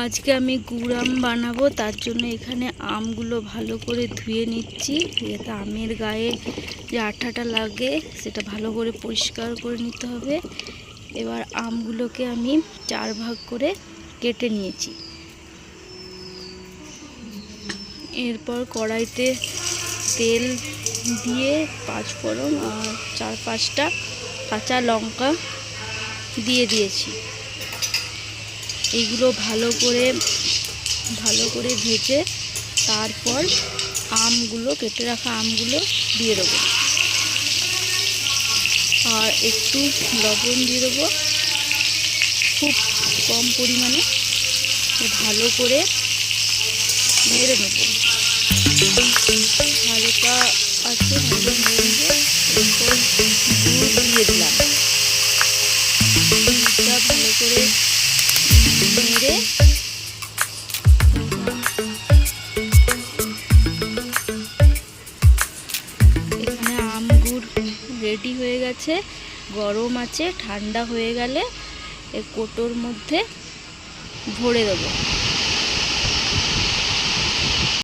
আজকে আমি গুড়াম বানাবো, তার জন্য এখানে আমগুলো ভালো করে ধুয়ে নিচ্ছি। যাতে আমের গায়ে যে আঠাটা লাগে, সেটা ভালো করে পরিষ্কার করে নিতে হবে। এবার আমগুলোকে আমি চার ভাগ করে কেটে নিয়েছি। এরপর কড়াইতে তেল দিয়ে পাঁচ ফোড়ন আর চার পাঁচটা কাঁচা লঙ্কা দিয়ে দিয়েছি। এইগুলো ভালো করে ভালো করে ভেজে তারপর আমগুলো, কেটে রাখা আমগুলো দিয়ে দেবো। আর একটু লবণ দিয়ে দেবো। খুব কম পরিমাণে ভালো করে মেরে নেব। হালকা আছে ভালো এরপর দিয়ে দিলাম। ভালো করে রেডি হয়ে গেছে। গরম আছে ঠান্ডা হয়ে গেলে কোটোর মধ্যে ভরে দেবো।